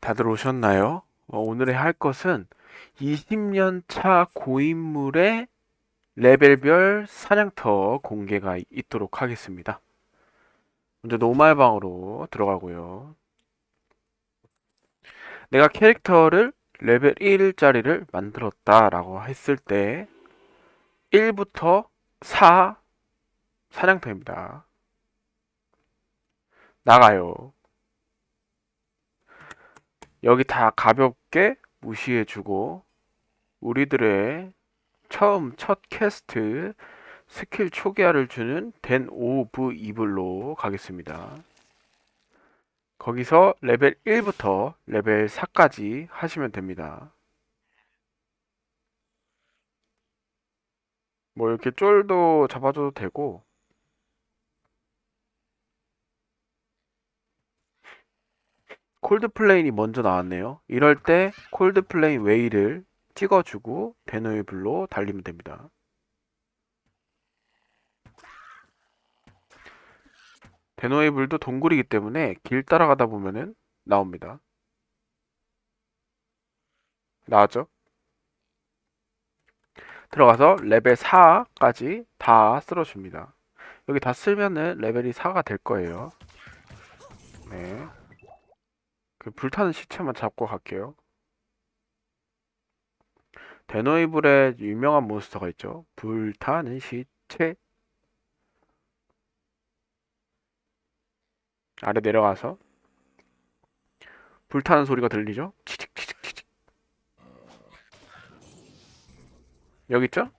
다들 오셨나요? 어, 오늘의 할 것은 20년 차 고인물의 레벨별 사냥터 공개가 이- 있도록 하겠습니다. 먼저 노말방으로 들어가고요. 내가 캐릭터를 레벨 1짜리를 만들었다라고 했을 때 1부터 4 사냥터입니다. 나가요. 여기 다 가볍게 무시해주고 우리들의 처음 첫 캐스트 스킬 초기화를 주는 덴 오브 이블로 가겠습니다. 거기서 레벨 1부터 레벨 4까지 하시면 됩니다. 뭐 이렇게 쫄도 잡아줘도 되고 콜드플레인이 먼저 나왔네요. 이럴 때 콜드플레인 웨이를 찍어주고 데노이블로 달리면 됩니다. 데노이블도 동굴이기 때문에 길 따라가다 보면은 나옵니다. 나왔죠? 들어가서 레벨 4까지 다 쓸어줍니다. 여기 다 쓸면은 레벨이 4가 될 거예요. 네. 그 불타는 시체만 잡고 갈게요. 데노이블의 유명한 몬스터가 있죠. 불타는 시체. 아래 내려가서 불타는 소리가 들리죠? 치직 치직 치직. 여기 있죠?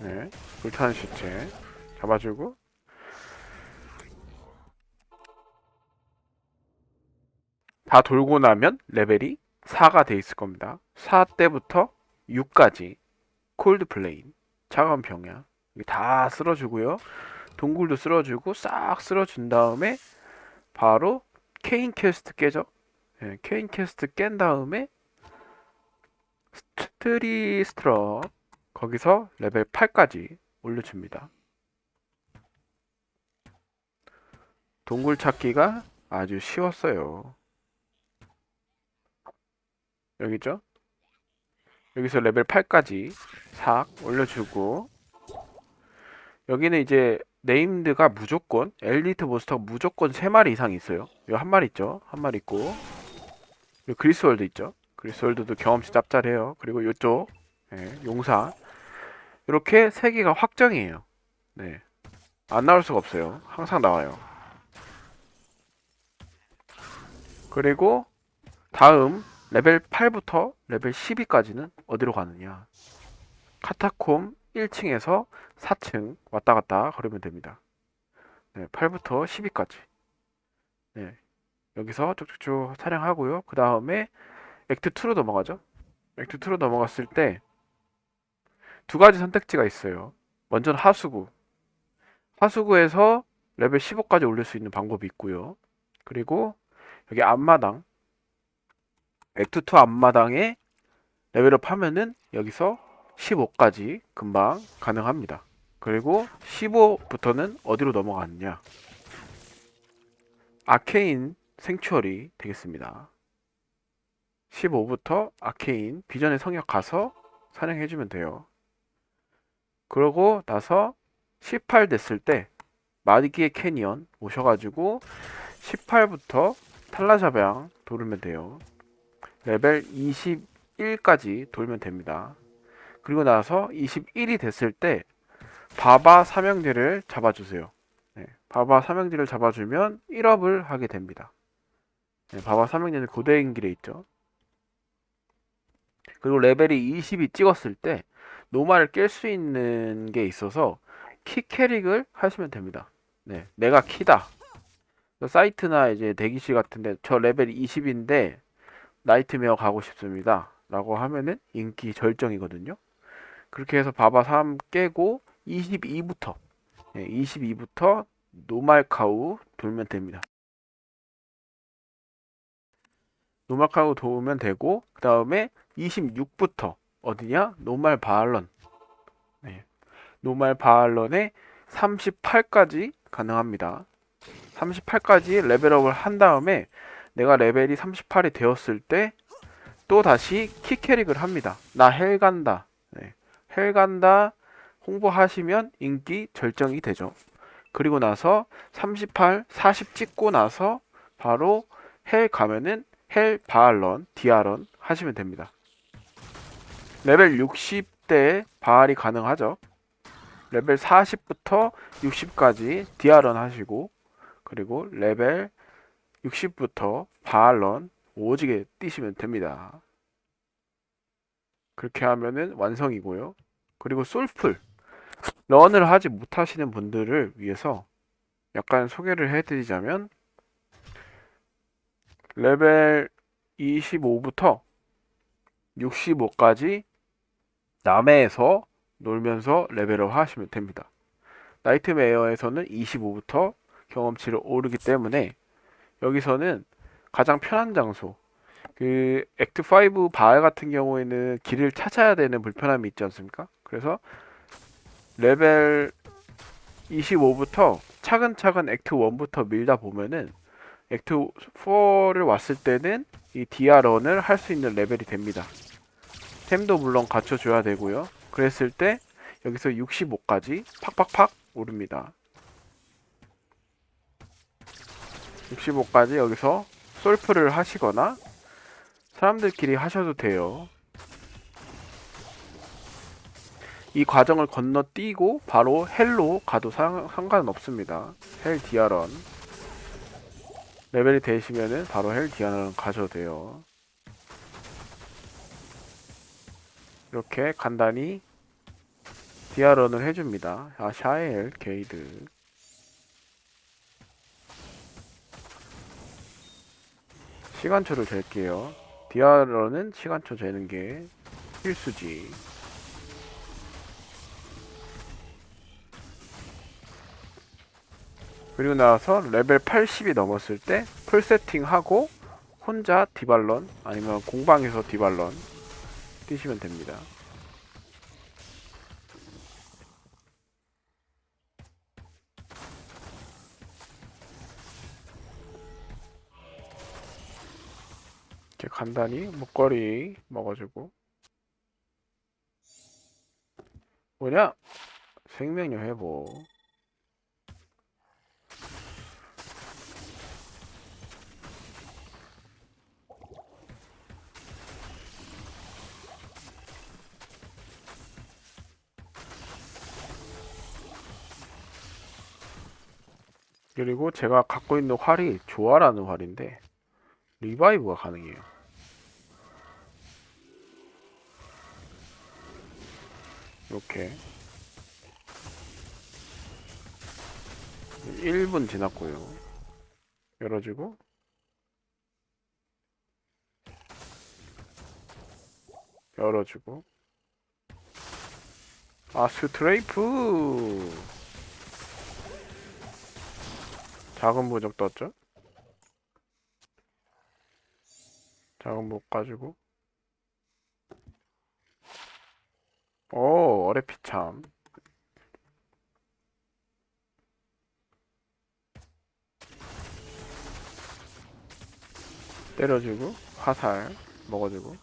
네. 불타는 시체 잡아주고 다 돌고 나면 레벨이 4가 돼 있을 겁니다. 4 때부터 6까지 콜드 플레인, 차가운 병야 다 쓸어주고요. 동굴도 쓸어주고 싹 쓸어준 다음에 바로 케인 캐스트 깨죠. 예, 케인 캐스트 깬 다음에 스트리 스트럭 거기서 레벨 8까지 올려줍니다. 동굴 찾기가 아주 쉬웠어요. 여기 있죠? 여기서 레벨 8까지 싹 올려주고 여기는 이제 네임드가 무조건 엘리트 몬스터가 무조건 3마리 이상 있어요 여기 한 마리 있죠? 한 마리 있고 그리스월드 있죠? 그리스월드도 경험치 짭짤해요 그리고 이쪽 예, 용사 이렇게 3개가 확정이에요 네. 안 나올 수가 없어요 항상 나와요 그리고 다음 레벨 8부터 레벨 12까지는 어디로 가느냐? 카타콤 1층에서 4층 왔다 갔다 걸으면 됩니다. 네, 8부터 12까지. 네, 여기서 쭉쭉쭉 촬영하고요. 그 다음에 액트 2로 넘어가죠. 액트 2로 넘어갔을 때 두 가지 선택지가 있어요. 먼저는 하수구. 하수구에서 레벨 15까지 올릴 수 있는 방법이 있고요. 그리고 여기 앞마당 액트2 앞마당에 레벨업 하면은 여기서 15까지 금방 가능합니다. 그리고 15부터는 어디로 넘어가느냐? 아케인 생추얼이 되겠습니다. 15부터 아케인 비전의 성역 가서 사냥해주면 돼요. 그러고 나서 18 됐을 때 마디기의 캐니언 오셔가지고 18부터 탈라자방 돌으면 돼요. 레벨 21까지 돌면 됩니다. 그리고 나서 21이 됐을 때 바바 삼형제를 잡아주세요. 네, 바바 삼형제를 잡아주면 1업을 하게 됩니다. 네, 바바 삼형제는 고대인 길에 있죠. 그리고 레벨이 20이 찍었을 때 노마를 깰 수 있는 게 있어서 키 캐릭을 하시면 됩니다. 네, 내가 키다. 사이트나 이제 대기실 같은데 저 레벨이 20인데 나이트메어 가고 싶습니다. 라고 하면은 인기 절정이거든요. 그렇게 해서 바바 3 깨고 22부터 네, 22부터 노말카우 돌면 됩니다. 노말카우 돌면 되고 그 다음에 26부터 어디냐? 노말 바알런 네. 노말 바알런에 38까지 가능합니다. 38까지 레벨업을 한 다음에 내가 레벨이 38이 되었을 때 또 다시 키캐릭을 합니다. 나 헬 간다. 네. 헬 간다 홍보하시면 인기 절정이 되죠. 그리고 나서 38, 40 찍고 나서 바로 헬 가면은 헬 바알런, 디아런 하시면 됩니다. 레벨 60대 바알이 가능하죠. 레벨 40부터 60까지 디아런 하시고 그리고 레벨 60부터 바알런 오지게 뛰시면 됩니다. 그렇게 하면은 완성이고요. 그리고 솔풀 런을 하지 못하시는 분들을 위해서 약간 소개를 해드리자면 레벨 25부터 65까지 남해에서 놀면서 레벨업 하시면 됩니다. 나이트메어에서는 25부터 경험치를 오르기 때문에 여기서는 가장 편한 장소 그 액트 5 바알 같은 경우에는 길을 찾아야 되는 불편함이 있지 않습니까? 그래서 레벨 25부터 차근차근 액트 1부터 밀다 보면은 액트 4를 왔을 때는 이 디아런을 할 수 있는 레벨이 됩니다. 템도 물론 갖춰줘야 되고요. 그랬을 때 여기서 65까지 팍팍팍 오릅니다. 65까지 여기서 솔프를 하시거나 사람들끼리 하셔도 돼요. 이 과정을 건너뛰고 바로 헬로 가도 상, 상관은 없습니다. 헬 디아런 레벨이 되시면은 바로 헬 디아런 가셔도 돼요. 이렇게 간단히 디아런을 해줍니다. 아 샤엘 게이드 시간초를 잴게요. 디아런은 시간초 재는 게 필수지. 그리고 나서 레벨 80이 넘었을 때 풀 세팅하고 혼자 디발런 아니면 공방에서 디발런 뛰시면 됩니다. 간단히 목걸이 먹어주고 뭐냐? 생명력 회복 그리고 제가 갖고 있는 활이 조화라는 활인데 리바이브가 가능해요. 이렇게. 1분 지났고요. 열어주고. 열어주고. 아 스트레이프! 작은 부적 떴죠? 작은 목 가지고 오 어레피참. 때려주고 화살 먹어주고.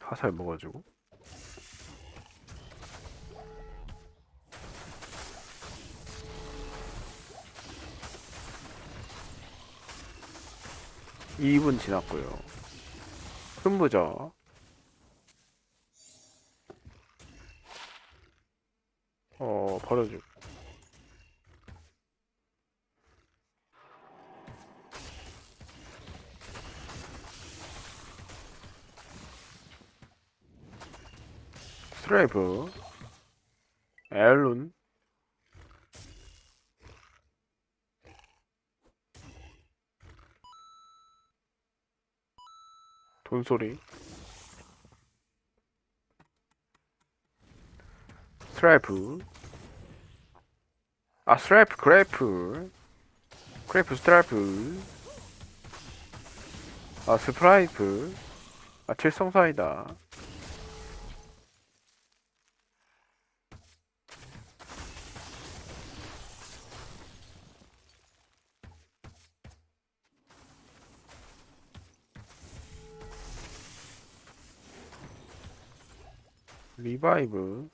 화살 먹어주고 2분 지났고요. 흠부죠. 어, 버려주고. 스트라이브. 엘룬. 돈소리. 스트라이프. 아 스트라이프 그래프. 그래프 스트라이프. 아 스프라이프. 아 칠성사이다 리바이브.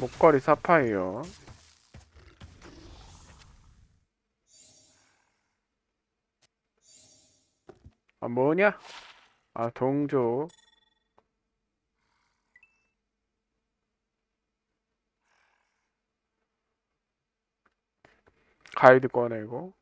목걸이 사파이어. 아 뭐냐? 아 동조. 가이드 꺼내고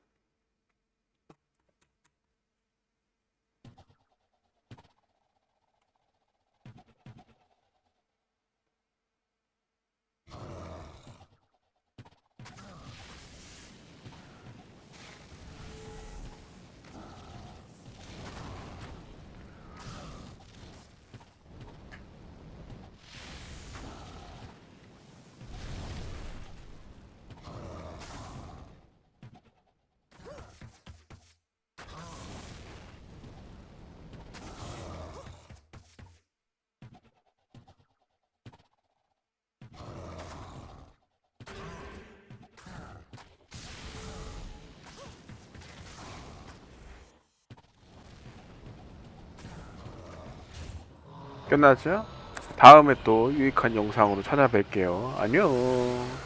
끝났죠? 다음에 또 유익한 영상으로 찾아뵐게요. 안녕.